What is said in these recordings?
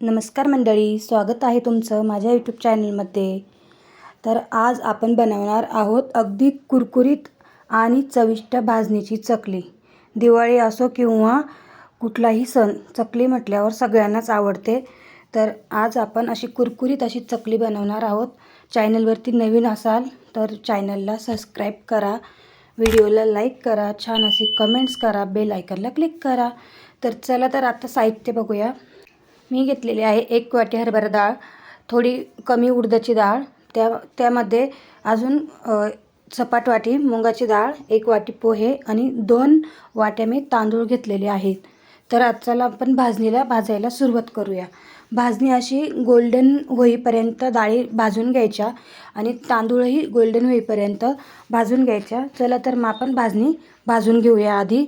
नमस्कार मंडळी स्वागत आहे तुमचं माझ्या यूट्यूब चॅनलमध्ये तर आज आपण बनवणार आहोत अगदी कुरकुरीत आणि चविष्ट भाजणीची चकली. दिवाळी असो किंवा कुठलाही सण चकली म्हटल्यावर सगळ्यांनाच आवडते. तर आज आपण अशी कुरकुरीत अशी चकली बनवणार आहोत. चॅनलवरती नवीन असाल तर चॅनलला सबस्क्राईब करा. व्हिडिओला लाईक करा. छान अशी कमेंट्स करा. बेल आयकनला क्लिक करा. तर चला तर आता साहित्य बघूया. मी घेतलेली आहे एक वाटी हरभरा डाळ थोडी कमी उडदाची डाळ त्या त्यामध्ये अजून सपाट वाटी मुगाची डाळ एक वाटी पोहे आणि दोन वाट्या मी तांदूळ घेतलेले आहेत. तर आज आपण भाजणीला भाजायला सुरुवात करूया. भाजणी अशी गोल्डन होईपर्यंत डाळी भाजून घ्यायच्या आणि तांदूळही गोल्डन होईपर्यंत भाजून घ्यायच्या. चला तर मग आपण भाजणी भाजून घेऊया आधी.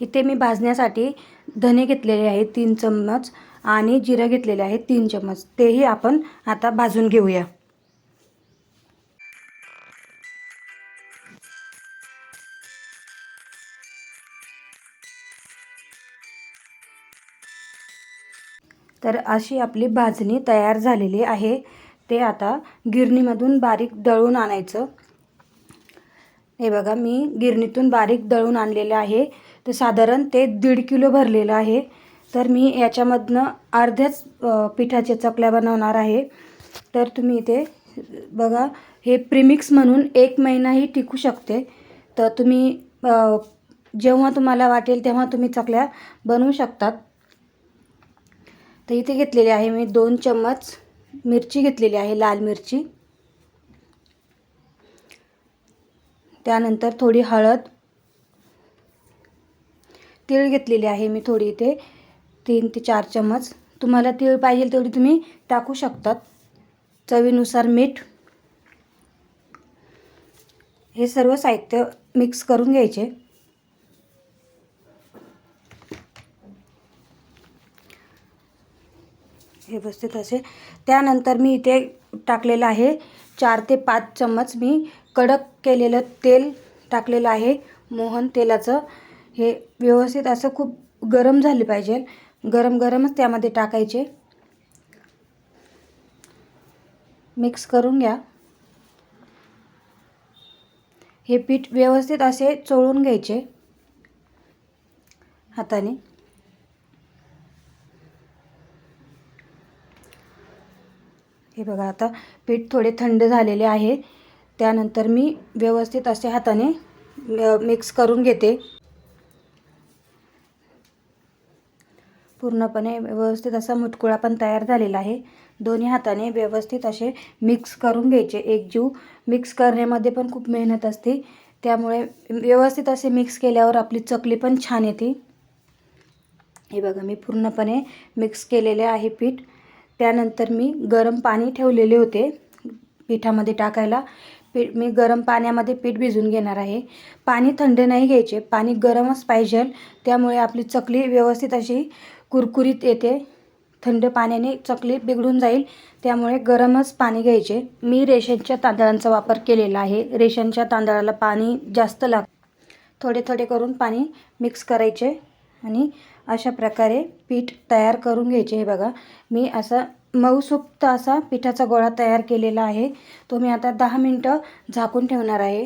इथे मी भाजण्यासाठी धने घेतलेले आहेत तीन चम्मच आणि जिरं घेतलेले आहे तीन चम्मच. तेही आपण आता भाजून घेऊया. तर अशी आपली भाजणी तयार झालेली आहे. ते आता गिरणीमधून बारीक दळून आणायचं. हे बघा मी गिरणीतून बारीक दळून आणलेलं आहे. तर साधारण ते दीड किलो भरलेलं आहे. तर मी याच्यामधनं अर्ध्याच पिठाच्या चकल्या बनवणार आहे. तर तुम्ही इथे बघा हे प्रिमिक्स म्हणून एक महिनाही टिकू शकते. तर तुम्ही जेव्हा तुम्हाला वाटेल तेव्हा तुम्ही चकल्या बनवू शकतात. तर इथे घेतलेली आहे मी दोन चम्मच मिरची घेतलेली आहे लाल मिरची. त्यानंतर थोडी हळद. तीळ घेतलेली आहे मी थोडी इथे तीन ते चार चम्मच. तुम्हाला तीळ पाहिजे तेवढी तुम्ही टाकू शकतात. चवीनुसार मीठ. हे सर्व साहित्य मिक्स करून घ्यायचे. व्यवस्थित असे. त्यानंतर मी इथे टाकलेलं आहे चार ते पाच चम्मच मी कडक केलेलं तेल टाकलेलं आहे मोहन तेलाचं. हे व्यवस्थित असं खूप गरम झाले पाहिजे. गरम गरमच त्यामध्ये टाकायचे. मिक्स करून घ्या. हे पीठ व्यवस्थित असे चोळून घ्यायचे हाताने. हे बघा आता पीठ थोडे थंड झालेले आहे. त्यानंतर मी व्यवस्थित असे हाताने मिक्स करून घेते. पूर्णपणे व्यवस्थित असा मुटकुळा पण तयार झालेला आहे. दोन्ही हाताने व्यवस्थित असे मिक्स करून घ्यायचे. एकजीव मिक्स करण्यामध्ये पण खूप मेहनत असते. त्यामुळे व्यवस्थित असे मिक्स केल्यावर आपली चकली पण छान येते. हे बघा मी पूर्णपणे मिक्स केलेले आहे पीठ. त्यानंतर मी गरम पाणी ठेवलेले होते पिठामध्ये टाकायला. पीठ मी गरम पाण्यामध्ये पीठ भिजून घेणार आहे. पाणी थंड नाही घ्यायचे पाणी गरमच पाहिजे. त्यामुळे आपली चकली व्यवस्थित अशी कुरकुरीत येते. थंड पाण्याने चकली बिघडून जाईल त्यामुळे गरमच पाणी घ्यायचे. मी रेशनच्या तांदळांचा वापर केलेला आहे. रेशनच्या तांदळाला पाणी जास्त लाग थोडे थोडे करून पाणी मिक्स करायचे. आणि अशा प्रकारे पीठ तयार करून घ्यायचे. हे बघा मी असा मऊसुक्त असा पिठाचा गोळा तयार केलेला आहे. तो मी आता दहा मिनटं झाकून ठेवणार आहे.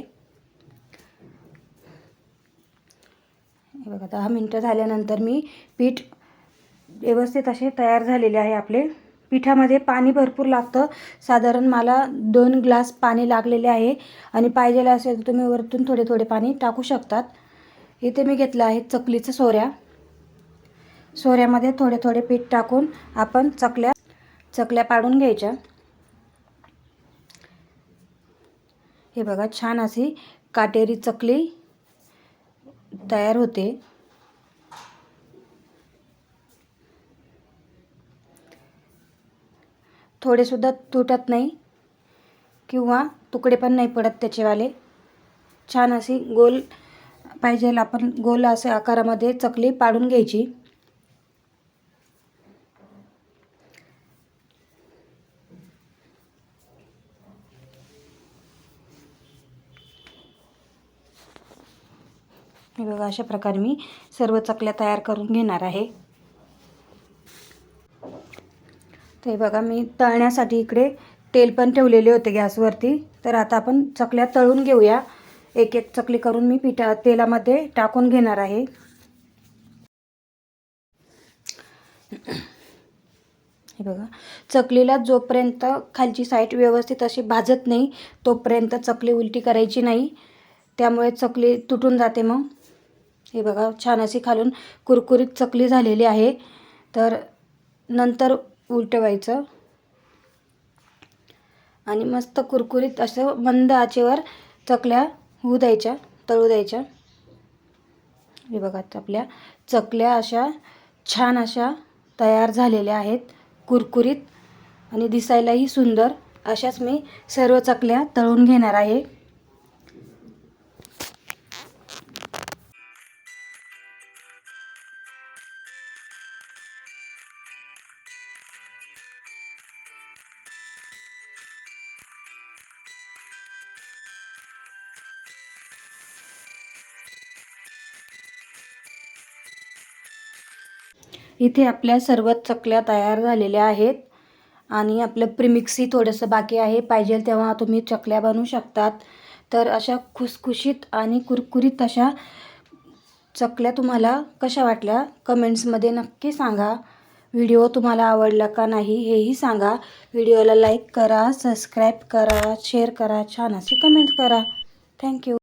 हे बघा दहा मिनटं झाल्यानंतर मी पीठ व्यवस्थित असे तयार झालेले आहे आपले. पिठामध्ये पाणी भरपूर लागतं. साधारण मला दोन ग्लास पाणी लागलेले आहे. आणि पाहिजेलं असेल तर तुम्ही वरतून थोडे थोडे पाणी टाकू शकतात. इथे मी घेतलं आहे चकलीचं सोऱ्या. सोऱ्यामध्ये थोडे थोडे पीठ टाकून आपण चकल्या चकल्या पाडून घ्यायच्या. हे बघा छान अशी काटेरी चकली तयार होते. थोडेसुद्धा तुटत नाही किंवा तुकडे पण नाही पडत त्याचेवाले. छान अशी गोल पाहिजे आपण गोल असे आकारामध्ये चकली पाडून घ्यायची. हे बघा अशा प्रकारे मी सर्व चकल्या तयार करून घेणार आहे. ते बघा मी तळण्यासाठी इकडे तेल पण ठेवलेले होते गॅसवरती. तर आता आपण चकल्या तळून घेऊया. एक एक चकली करून मी पिठा तेलामध्ये टाकून घेणार आहे. हे बघा चकलीला जोपर्यंत खालची साईड व्यवस्थित अशी भाजत नाही तोपर्यंत चकली उलटी करायची नाही. त्यामुळे चकली तुटून जाते मग. हे बघा छान अशी खालून कुरकुरीत चकली झालेली आहे. तर नंतर उलटवायचं. आणि मस्त कुरकुरीत असं मंद आचेवर चकल्या होऊ द्यायच्या तळू द्यायच्या. हे बघा आपल्या चकल्या अशा छान अशा तयार झालेल्या आहेत कुरकुरीत. आणि दिसायलाही सुंदर. अशाच मी सर्व चकल्या तळून घेणार आहे. इथे आपल्या सर्व चकल्या तयार झालेल्या आहेत. आणि आपलं प्रिमिक्सही थोडंसं बाकी आहे. पाहिजे तेव्हा तुम्ही चकल्या बनवू शकतात. तर अशा खुसखुशीत आणि कुरकुरीत अशा चकल्या तुम्हाला कशा वाटल्या कमेंट्समध्ये नक्की सांगा. व्हिडिओ तुम्हाला आवडला का नाही हेही सांगा. व्हिडिओला लाईक करा सबस्क्राईब करा शेअर करा छान अशी कमेंट करा. थँक्यू.